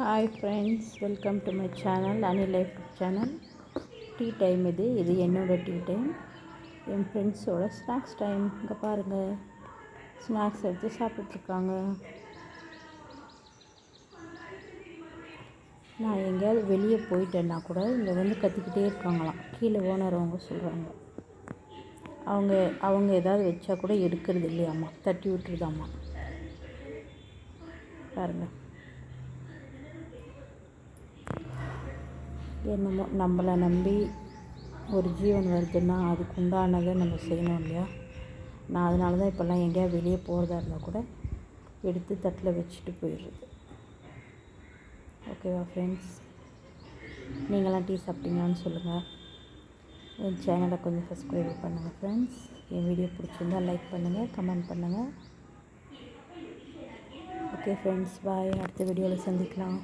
Hi friends welcome to my channel Ani life channel tea time இது. இது என்னோடய tea time என் ஃப்ரெண்ட்ஸோட snacks time இங்கே பாருங்கள் ஸ்நாக்ஸ் எடுத்து சாப்பிட்ருக்காங்க நான் எங்கேயாவது வெளியே போயிட்டேன்னா கூட இங்கே வந்து கற்றுக்கிட்டே இருக்காங்களாம். கீழே ஓனர் அவங்க சொல்கிறாங்க அவங்க அவங்க ஏதாவது வச்சா கூட எடுக்கிறது இல்லையாம்மா. தட்டி விட்டுருதாம்மா. பாருங்கள் என்னமோ நம்மளை நம்பி ஒரு ஜீவன் வருதுன்னா அதுக்கு உண்டானதை நம்ம செய்யணும் இல்லையா? நான் அதனால தான் இப்போல்லாம் எங்கேயா வெளியே போகிறதா இருந்தால் கூட எடுத்து தட்டில் வச்சுட்டு போயிடுறது. ஓகேவா ஃப்ரெண்ட்ஸ்? நீங்களாம் டீ சாப்பிட்டீங்களான்னு சொல்லுங்கள் என் சேனலை கொஞ்சம் சப்ஸ்கிரைப் பண்ணுங்கள் ஃப்ரெண்ட்ஸ். என் வீடியோ பிடிச்சிருந்தால் லைக் பண்ணுங்கள் கமெண்ட் பண்ணுங்கள் ஓகே ஃப்ரெண்ட்ஸ் பாய். அடுத்த வீடியோவில் சந்திக்கலாம்.